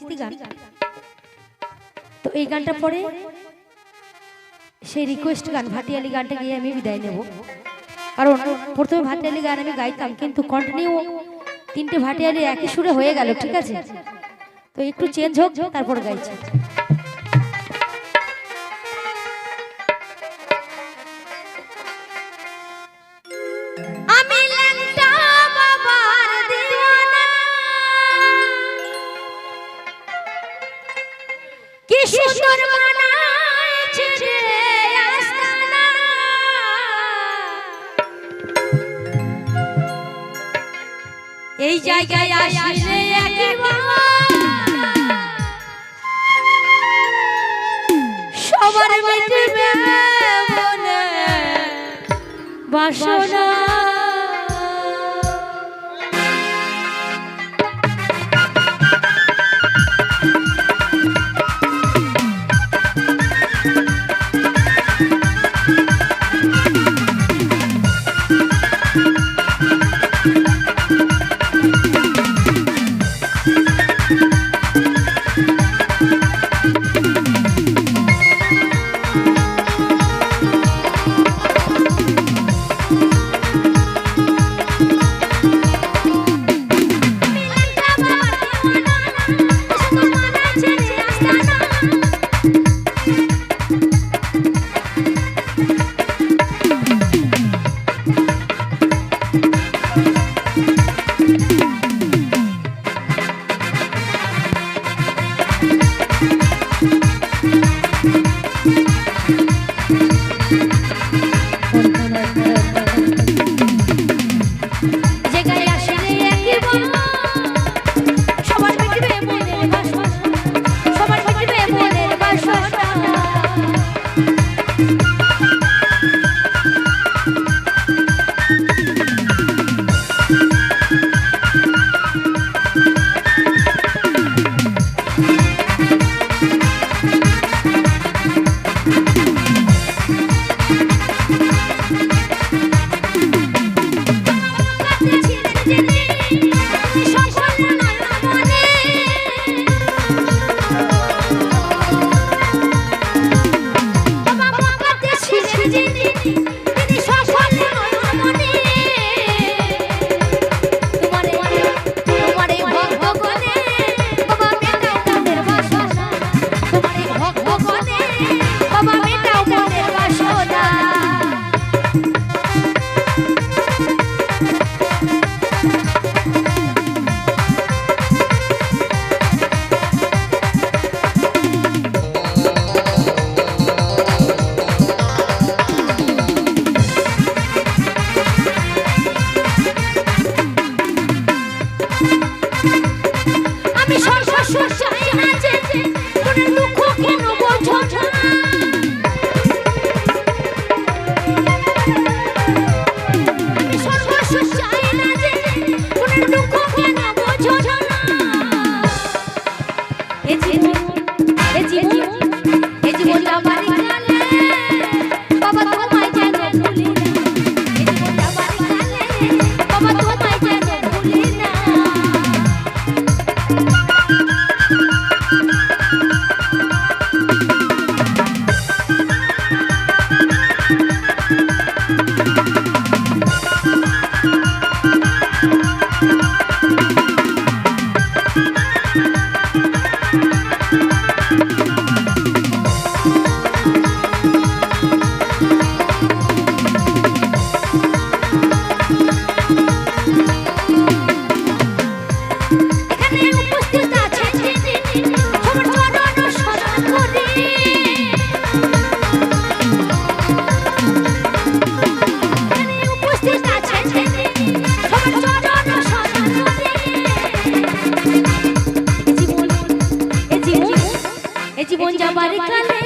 পরিচিতি গান। তো এই গানটা পরে সেই রিকোয়েস্ট গান ভাটিয়ালি গানটা গিয়ে আমি বিদায় নেব। কারণ প্রথমে ভাটিয়ালি গান আমি গাইতাম কিন্তু কন্টিনিউ তিনটে ভাটিয়ালি একই সুরে হয়ে গেল ঠিক আছে? তো একটু চেঞ্জ হোক তারপর গাইছি। সুন্দর বানাইছে যে এই জায়গায় আসলে সবার বাসনা। ¡Poner tu জীবন যাবার কালে